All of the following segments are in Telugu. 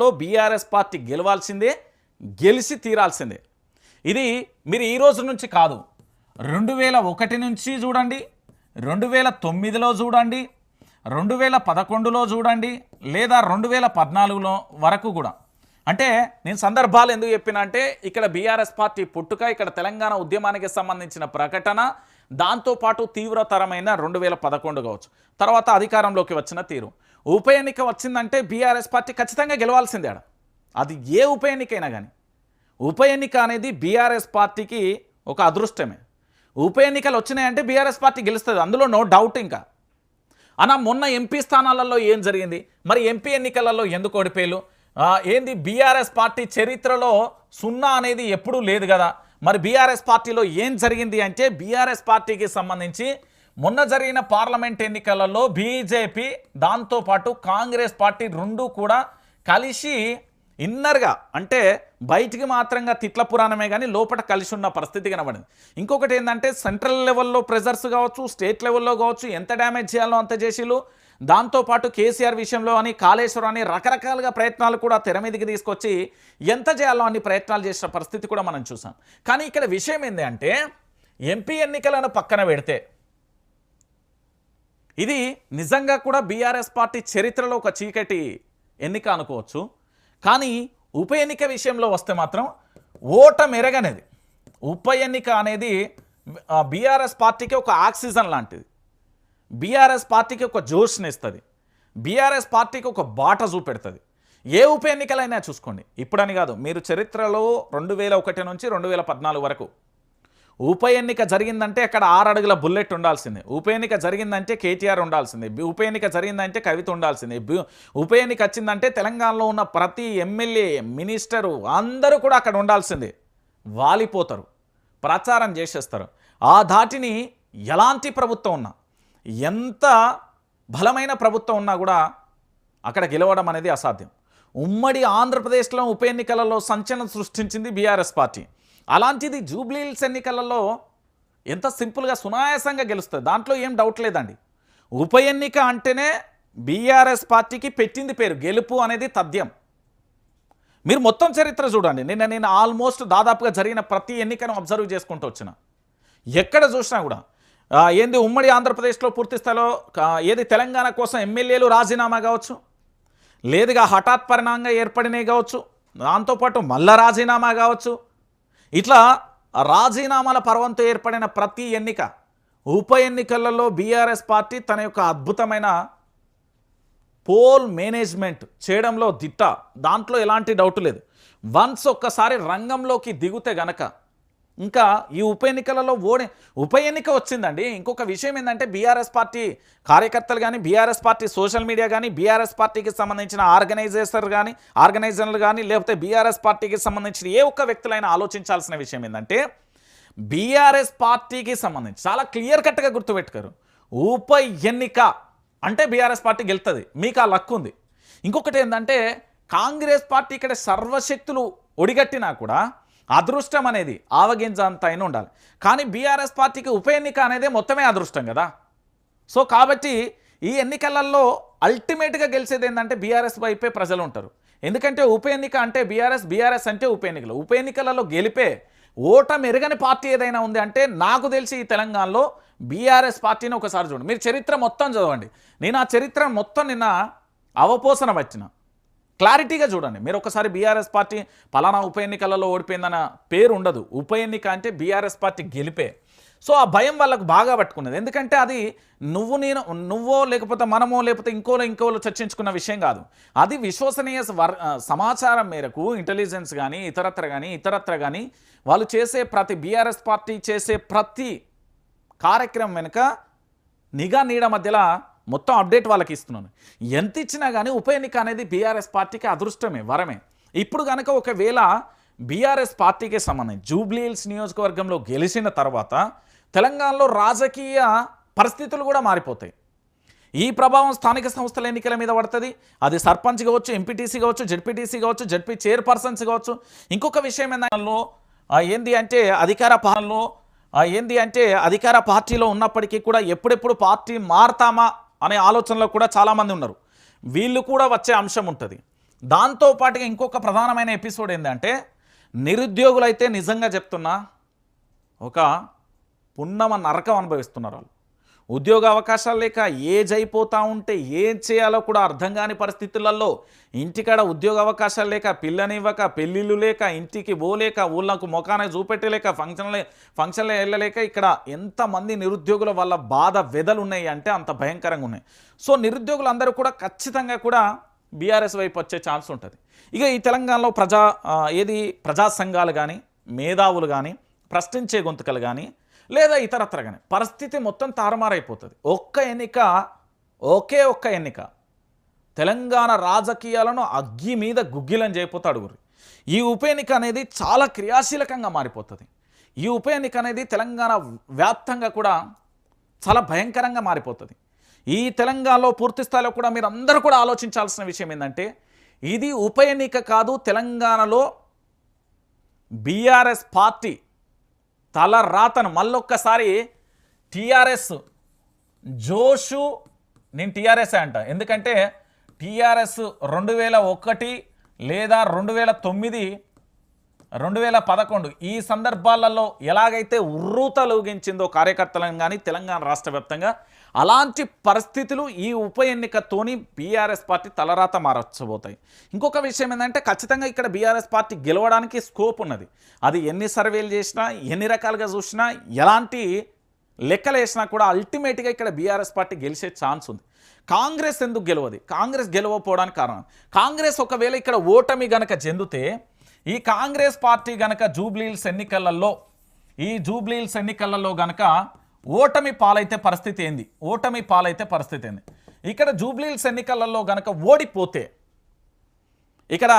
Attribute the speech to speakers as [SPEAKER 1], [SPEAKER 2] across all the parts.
[SPEAKER 1] లో బీఆర్ఎస్ పార్టీ గెలవాల్సిందే గెలిచి తీరాల్సిందే. ఇది మీరు ఈ రోజు నుంచి కాదు రెండు వేల ఒకటి నుంచి చూడండి రెండు వేల తొమ్మిదిలో చూడండి రెండు వేల పదకొండులో చూడండి లేదా రెండు వేల పద్నాలుగులో వరకు కూడా. అంటే నేను సందర్భాలు ఎందుకు చెప్పిన అంటే ఇక్కడ బీఆర్ఎస్ పార్టీ పుట్టుక ఇక్కడ తెలంగాణ ఉద్యమానికి సంబంధించిన ప్రకటన దాంతోపాటు తీవ్రతరమైన రెండు వేల పదకొండు కావచ్చు. తర్వాత అధికారంలోకి వచ్చిన తీరు. ఉప ఎన్నిక వచ్చిందంటే బీఆర్ఎస్ పార్టీ ఖచ్చితంగా గెలవాల్సిందే ఆడ. అది ఏ ఉప ఎన్నికైనా కానీ ఉప ఎన్నిక అనేది బీఆర్ఎస్ పార్టీకి ఒక అదృష్టమే. ఉప ఎన్నికలు వచ్చినాయంటే బీఆర్ఎస్ పార్టీ గెలుస్తుంది అందులో నో డౌట్ ఇంకా. అన్న మొన్న ఎంపీ స్థానాలలో ఏం జరిగింది? మరి ఎంపీ ఎన్నికలలో ఎందుకు ఓడిపోయారు ఏంది బీఆర్ఎస్ పార్టీ చరిత్రలో సున్నా అనేది ఎప్పుడూ లేదు కదా. మరి బీఆర్ఎస్ పార్టీలో ఏం జరిగింది అంటే బీఆర్ఎస్ పార్టీకి సంబంధించి మొన్న జరిగిన పార్లమెంట్ ఎన్నికలలో బీజేపీ దాంతోపాటు కాంగ్రెస్ పార్టీ రెండు కూడా కలిసి ఇన్నర్గా అంటే బయటికి మాత్రంగా తిట్ల పురాణమే కానీ లోపల కలిసి ఉన్న పరిస్థితి కనబడింది. ఇంకొకటి ఏంటంటే సెంట్రల్ లెవెల్లో ప్రెజర్స్ కావచ్చు స్టేట్ లెవెల్లో కావచ్చు ఎంత డ్యామేజ్ చేయాలో అంత చేసిలు దాంతోపాటు కేసీఆర్ విషయంలో అని కాళేశ్వరం అని రకరకాలుగా ప్రయత్నాలు కూడా తెర మీదకి తీసుకొచ్చి ఎంత చేయాలో అన్ని ప్రయత్నాలు చేసిన పరిస్థితి కూడా మనం చూసాం. కానీ ఇక్కడ విషయం ఏంటి అంటే ఎంపీ ఎన్నికలను పక్కన పెడితే ఇది నిజంగా కూడా బీఆర్ఎస్ పార్టీ చరిత్రలో ఒక చీకటి ఎన్నిక అనుకోవచ్చు. కానీ ఉప ఎన్నిక విషయంలో వస్తే మాత్రం ఓట మెరగనేది ఉప ఎన్నిక అనేది బీఆర్ఎస్ పార్టీకి ఒక ఆక్సిజన్ లాంటిది. బీఆర్ఎస్ పార్టీకి ఒక జోష్ని ఇస్తుంది బీఆర్ఎస్ పార్టీకి ఒక బాట చూపెడుతుంది. ఏ ఉప ఎన్నికలైనా చూసుకోండి. ఇప్పుడని కాదు మీరు చరిత్రలో రెండు వేల ఒకటి నుంచి రెండు వేల పద్నాలుగు వరకు ఉప ఎన్నిక జరిగిందంటే అక్కడ ఆరు అడుగుల బుల్లెట్ ఉండాల్సిందే. ఉప ఎన్నిక జరిగిందంటే కేటీఆర్ ఉండాల్సిందే. ఉప ఎన్నిక జరిగిందంటే కవిత ఉండాల్సిందే. ఉప ఎన్నిక వచ్చిందంటే తెలంగాణలో ఉన్న ప్రతి ఎమ్మెల్యే మినిస్టరు అందరూ కూడా అక్కడ ఉండాల్సిందే. వాలిపోతారు. ప్రచారం చేసేస్తారు. ఆ ధాటిని ఎలాంటి ప్రభుత్వం ఉన్నా ఎంత బలమైన ప్రభుత్వం ఉన్నా కూడా అక్కడ గెలవడం అనేది అసాధ్యం. ఉమ్మడి ఆంధ్రప్రదేశ్లో ఉప ఎన్నికలలో సంచలనం సృష్టించింది బీఆర్ఎస్ పార్టీ. అలాంటిది జూబ్లీహిల్స్ ఎన్నికలలో ఎంత సింపుల్గా సునాయాసంగా గెలుస్తుంది. దాంట్లో ఏం డౌట్ లేదండి. ఉప ఎన్నిక అంటేనే బీఆర్ఎస్ పార్టీకి పెట్టింది పేరు గెలుపు అనేది తథ్యం. మీరు మొత్తం చరిత్ర చూడండి. నిన్న నేను ఆల్మోస్ట్ దాదాపుగా జరిగిన ప్రతి ఎన్నికను అబ్జర్వ్ చేసుకుంటూ వచ్చిన. ఎక్కడ చూసినా కూడా ఏంది ఉమ్మడి ఆంధ్రప్రదేశ్లో పూర్తి స్థాయిలో ఏది తెలంగాణ కోసం ఎమ్మెల్యేలు రాజీనామా కావచ్చు లేదుగా హఠాత్ పరిణామంగా ఏర్పడినవి కావచ్చు దాంతోపాటు మళ్ళా రాజీనామా కావచ్చు ఇట్లా రాజీనామాల పర్వంతో ఏర్పడిన ప్రతి ఎన్నిక ఉప ఎన్నికలలో బీఆర్ఎస్ పార్టీ తన యొక్క అద్భుతమైన పోల్ మేనేజ్మెంట్ చేయడంలో దిట్ట. దాంట్లో ఎలాంటి డౌట్ లేదు. వన్స్ ఒక్కసారి రంగంలోకి దిగుతే గనక ఇంకా ఈ ఉప ఎన్నికలలో ఓడి ఉప ఎన్నిక వచ్చిందండి. ఇంకొక విషయం ఏంటంటే బీఆర్ఎస్ పార్టీ కార్యకర్తలు కానీ బీఆర్ఎస్ పార్టీ సోషల్ మీడియా కానీ బీఆర్ఎస్ పార్టీకి సంబంధించిన ఆర్గనైజేటర్ కానీ ఆర్గనైజర్లు కానీ లేకపోతే బీఆర్ఎస్ పార్టీకి సంబంధించిన ఏ ఒక్క వ్యక్తులైనా ఆలోచించాల్సిన విషయం ఏంటంటే బీఆర్ఎస్ పార్టీకి సంబంధించి చాలా క్లియర్ కట్గా గుర్తుపెట్టుకోరు. ఉప ఎన్నిక అంటే బీఆర్ఎస్ పార్టీ గెలుతుంది. మీకు ఆ లక్ ఉంది. ఇంకొకటి ఏంటంటే కాంగ్రెస్ పార్టీ ఇక్కడ సర్వశక్తులు ఒడిగట్టినా కూడా అదృష్టం అనేది ఆవగింజ అంత అయినా ఉండాలి. కానీ బీఆర్ఎస్ పార్టీకి ఉప ఎన్నిక అనేది మొత్తమే అదృష్టం కదా. సో కాబట్టి ఈ ఎన్నికలలో అల్టిమేట్గా గెలిచేది ఏంటంటే బీఆర్ఎస్ వైపే ప్రజలు ఉంటారు. ఎందుకంటే ఉప ఎన్నిక అంటే బీఆర్ఎస్ బీఆర్ఎస్ అంటే ఉప ఎన్నికలు. ఉప ఎన్నికలలో గెలిపే ఓట మెరుగని పార్టీ ఏదైనా ఉంది అంటే నాకు తెలిసి ఈ తెలంగాణలో బీఆర్ఎస్ పార్టీని ఒకసారి చూడండి. మీరు చరిత్ర మొత్తం చదవండి. నేను ఆ చరిత్ర మొత్తం నిన్న అవపోసన వచ్చిన క్లారిటీగా చూడండి. మీరు ఒకసారి బీఆర్ఎస్ పార్టీ పలానా ఉప ఎన్నికలలో ఓడిపోయిందన్న పేరు ఉండదు. ఉప ఎన్నిక అంటే బీఆర్ఎస్ పార్టీ గెలిపే. సో ఆ భయం వాళ్ళకు బాగా పట్టుకున్నది. ఎందుకంటే అది నువ్వు నేను నువ్వో లేకపోతే మనమో లేకపోతే ఇంకోలో ఇంకోలో చర్చించుకున్న విషయం కాదు. అది విశ్వసనీయ వర్ సమాచారం మేరకు ఇంటెలిజెన్స్ కానీ ఇతరత్ర కానీ ఇతరత్ర కానీ వాళ్ళు చేసే ప్రతి బీఆర్ఎస్ పార్టీ చేసే ప్రతి కార్యక్రమం వెనుక నిఘా నీడ మధ్యలో మొత్తం అప్డేట్ వాళ్ళకి ఇస్తున్నాను. ఎంత ఇచ్చినా కానీ ఉప ఎన్నిక అనేది బీఆర్ఎస్ పార్టీకి అదృష్టమే వరమే. ఇప్పుడు కనుక ఒకవేళ బీఆర్ఎస్ పార్టీకి సంబంధించి జూబ్లీహిల్స్ నియోజకవర్గంలో గెలిచిన తర్వాత తెలంగాణలో రాజకీయ పరిస్థితులు కూడా మారిపోతాయి. ఈ ప్రభావం స్థానిక సంస్థల ఎన్నికల మీద పడుతుంది. అది సర్పంచ్ కావచ్చు ఎంపీటీసీ కావచ్చు జడ్పీటీసీ కావచ్చు జడ్పీ చైర్పర్సన్స్ కావచ్చు. ఇంకొక విషయం ఏంటంటే ఏంది అంటే అధికార పాలనలో ఏంది అంటే అధికార పార్టీలో ఉన్నప్పటికీ కూడా ఎప్పుడెప్పుడు పార్టీ మారతామా అనే ఆలోచనలో కూడా చాలామంది ఉన్నారు. వీళ్ళు కూడా వచ్చే అంశం ఉంటుంది. దాంతో పాటుగా ఇంకొక ప్రధానమైన ఎపిసోడ్ ఏంటంటే నిరుద్యోగులైతే నిజంగా చెప్తున్నా ఒక పున్నమ నరకం అనుభవిస్తున్నారు వాళ్ళు. ఉద్యోగ అవకాశాలు లేక ఏజ్ అయిపోతూ ఉంటే ఏం చేయాలో కూడా అర్థం కాని పరిస్థితులలో ఇంటికాడ ఉద్యోగ అవకాశాలు లేక పిల్లనివ్వక పెళ్ళిళ్ళు లేక ఇంటికి పోలేక ఊళ్ళకు ముఖాన చూపెట్టలేక ఫంక్షన్లే ఫంక్షన్లే వెళ్ళలేక ఇక్కడ ఎంతమంది నిరుద్యోగుల వల్ల బాధ వెదలు ఉన్నాయి అంటే అంత భయంకరంగా ఉన్నాయి. సో నిరుద్యోగులందరూ కూడా ఖచ్చితంగా కూడా బీఆర్ఎస్ వైపు వచ్చే ఛాన్స్ ఉంటుంది. ఇక ఈ తెలంగాణలో ప్రజా ఏది ప్రజా సంఘాలు కానీ మేధావులు కానీ ప్రశ్నించే గొంతుకలు కానీ లేదా ఇతరత్ర కానీ పరిస్థితి మొత్తం తారుమారైపోతుంది. ఒక్క ఎన్నిక ఒకే ఒక్క ఎన్నిక తెలంగాణ రాజకీయాలను అగ్గి మీద గుగ్గిలం చేయపోతాడు గురి ఈ ఉప ఎన్నిక అనేది చాలా క్రియాశీలకంగా మారిపోతుంది. ఈ ఉప ఎన్నిక అనేది తెలంగాణ వ్యాప్తంగా కూడా చాలా భయంకరంగా మారిపోతుంది. ఈ తెలంగాణలో పూర్తి స్థాయిలో కూడా మీరు అందరూ కూడా ఆలోచించాల్సిన విషయం ఏంటంటే ఇది ఉప ఎన్నిక కాదు తెలంగాణలో బీఆర్ఎస్ పార్టీ తల రాతను మళ్ళొక్కసారి టీఆర్ఎస్ జోషు నేను టీఆర్ఎస్ అంట. ఎందుకంటే టీఆర్ఎస్ రెండు వేల ఒకటి లేదా రెండు వేల తొమ్మిది రెండు వేల పదకొండు ఈ సందర్భాలలో ఎలాగైతే ఉర్రూతలూగించిందో కార్యకర్తలను కానీ తెలంగాణ రాష్ట్ర వ్యాప్తంగా అలాంటి పరిస్థితులు ఈ ఉప ఎన్నికతోని బీఆర్ఎస్ పార్టీ తలరాత మారచ్చబోతాయి. ఇంకొక విషయం ఏంటంటే ఖచ్చితంగా ఇక్కడ బీఆర్ఎస్ పార్టీ గెలవడానికి స్కోప్ ఉన్నది. అది ఎన్ని సర్వేలు చేసినా ఎన్ని రకాలుగా చూసినా ఎలాంటి లెక్కలు వేసినా కూడా అల్టిమేట్గా ఇక్కడ బీఆర్ఎస్ పార్టీ గెలిచే ఛాన్స్ ఉంది. కాంగ్రెస్ ఎందుకు గెలవదు? కాంగ్రెస్ గెలవకపోవడానికి కారణం? కాంగ్రెస్ ఒకవేళ ఇక్కడ ఓటమి గనక చెందితే ఈ కాంగ్రెస్ పార్టీ గనక జూబ్లీల్స్ ఎన్నికలలో ఈ జూబ్లీల్స్ ఎన్నికలలో గనక ఓటమి పాలైతే పరిస్థితి ఏంది? ఓటమి పాలైతే పరిస్థితి ఏంది? ఇక్కడ జూబ్లీల్స్ ఎన్నికలలో గనక ఓడిపోతే ఇక్కడ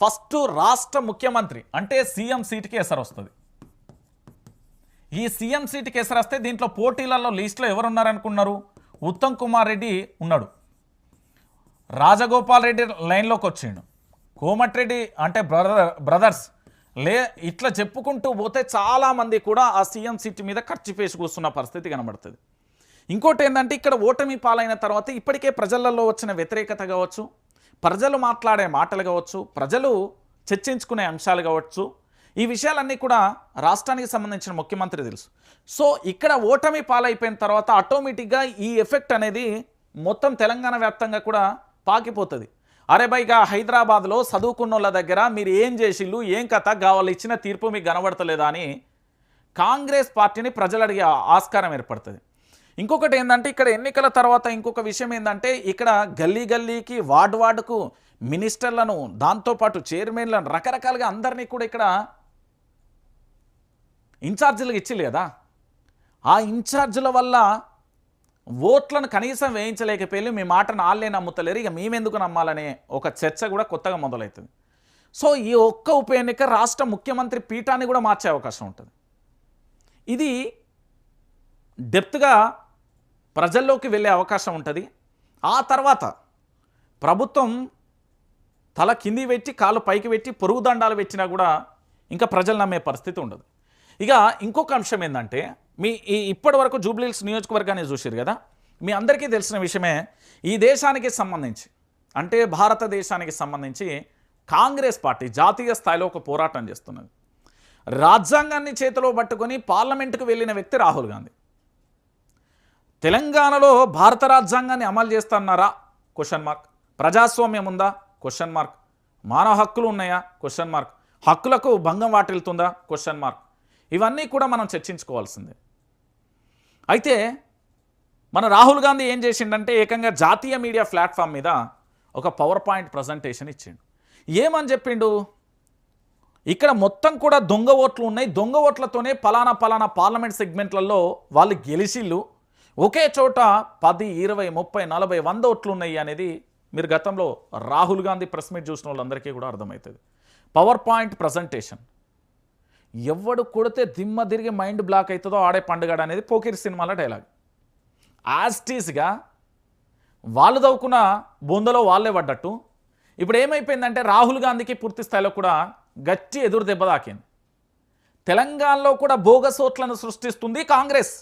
[SPEAKER 1] ఫస్ట్ రాష్ట్ర ముఖ్యమంత్రి అంటే సీఎం సీటుకి ఎసరు వస్తుంది. ఈ సీఎం సీటుకి ఎసరు వస్తే దీంట్లో పోటీలలో లిస్టులో ఎవరున్నారనుకున్నారు? ఉత్తమ్ కుమార్ రెడ్డి ఉన్నాడు. రాజగోపాల్ రెడ్డి లైన్లోకి వచ్చిండు కోమటిరెడ్డి అంటే బ్రదర్ బ్రదర్స్ లే ఇట్లా చెప్పుకుంటూ పోతే చాలామంది కూడా ఆ సీఎం సీట్ మీద ఖర్చు పేసి కూస్తున్న పరిస్థితి కనబడుతుంది. ఇంకోటి ఏంటంటే ఇక్కడ ఓటమి పాలైన తర్వాత ఇప్పటికే ప్రజలలో వచ్చిన వ్యతిరేకత కావచ్చు ప్రజలు మాట్లాడే మాటలు కావచ్చు ప్రజలు చర్చించుకునే అంశాలు కావచ్చు ఈ విషయాలన్నీ కూడా రాష్ట్రానికి సంబంధించిన ముఖ్యమంత్రి తెలుసు. సో ఇక్కడ ఓటమి పాలైపోయిన తర్వాత ఆటోమేటిక్గా ఈ ఎఫెక్ట్ అనేది మొత్తం తెలంగాణ వ్యాప్తంగా కూడా పాకిపోతుంది. అరే బైగా హైదరాబాద్లో చదువుకున్న వాళ్ళ దగ్గర మీరు ఏం చేసిళ్ళు ఏం కథ కావాలి ఇచ్చిన తీర్పు మీకు కనబడతలేదా అని కాంగ్రెస్ పార్టీని ప్రజలు అడిగే ఆస్కారం ఏర్పడుతుంది. ఇంకొకటి ఏంటంటే ఇక్కడ ఎన్నికల తర్వాత ఇంకొక విషయం ఏంటంటే ఇక్కడ గల్లీ గల్లీకి వార్డ్ వార్డుకు మినిస్టర్లను దాంతోపాటు చైర్మన్లను రకరకాలుగా అందరినీ కూడా ఇక్కడ ఇన్ఛార్జీలకు ఇచ్చిల్లు కదా. ఆ ఇన్ఛార్జీల వల్ల ఓట్లను కనీసం వేయించలేకపోయి మీ మాటను ఆళ్ళే నమ్ముతలేరు. ఇక మేమెందుకు నమ్మాలనే ఒక చర్చ కూడా కొత్తగా మొదలవుతుంది సో ఈ ఒక్క ఉప ఎన్నిక రాష్ట్ర ముఖ్యమంత్రి పీఠాన్ని కూడా మార్చే అవకాశం ఉంటుంది. ఇది డెప్త్గా ప్రజల్లోకి వెళ్ళే అవకాశం ఉంటుంది. ఆ తర్వాత ప్రభుత్వం తల కింది పెట్టి కాలు పైకి పెట్టి పొరుగు దండాలు పెట్టినా కూడా ఇంకా ప్రజలు నమ్మే పరిస్థితి ఉండదు. ఇక ఇంకొక అంశం ఏంటంటే మీ ఈ ఇప్పటి వరకు జూబ్లీహిల్స్ నియోజకవర్గాన్ని చూసారు కదా? మీ అందరికీ తెలిసిన విషయమే ఈ దేశానికి సంబంధించి అంటే భారతదేశానికి సంబంధించి కాంగ్రెస్ పార్టీ జాతీయ స్థాయిలో ఒక పోరాటం చేస్తున్నది. రాజ్యాంగాన్ని చేతిలో పట్టుకొని పార్లమెంటుకు వెళ్ళిన వ్యక్తి రాహుల్ గాంధీ. తెలంగాణలో భారత రాజ్యాంగాన్ని అమలు చేస్తున్నారా? క్వశ్చన్ మార్క్ ప్రజాస్వామ్యం ఉందా? క్వశ్చన్ మార్క్ మానవ హక్కులు ఉన్నాయా? క్వశ్చన్ మార్క్ హక్కులకు భంగం వాటిల్తుందా క్వశ్చన్ మార్క్ ఇవన్నీ కూడా మనం చర్చించుకోవాల్సిందే. అయితే మన రాహుల్ గాంధీ ఏం చేసిండంటే ఏకంగా జాతీయ మీడియా ప్లాట్ఫామ్ మీద ఒక పవర్ పాయింట్ ప్రజెంటేషన్ ఇచ్చిండు. ఏమని చెప్పిండు? ఇక్కడ మొత్తం కూడా దొంగ ఓట్లు ఉన్నాయి. దొంగ ఓట్లతోనే పలానా పలానా పార్లమెంట్ సెగ్మెంట్లలో వాళ్ళు గెలిచిళ్ళు. ఒకే చోట పది ఇరవై ముప్పై నలభై వంద ఓట్లు ఉన్నాయి అనేది మీరు గతంలో రాహుల్ గాంధీ ప్రెస్ మీట్ చూసిన వాళ్ళందరికీ కూడా అర్థమవుతుంది. Power point presentation. ఎవడు కొడితే దిమ్మ తిరిగి మైండ్ బ్లాక్ అవుతుందో ఆడే పండుగ అనేది పోకిరి సినిమాల డైలాగ్. యాస్టీస్గా వాళ్ళు తవ్వుకున్న బొందలో వాళ్ళే పడ్డట్టు. ఇప్పుడు ఏమైపోయిందంటే రాహుల్ గాంధీకి పూర్తి స్థాయిలో కూడా గట్టి ఎదురు దెబ్బ తాకింది. తెలంగాణలో కూడా బోగస్ ఓట్లను సృష్టిస్తుంది కాంగ్రెస్.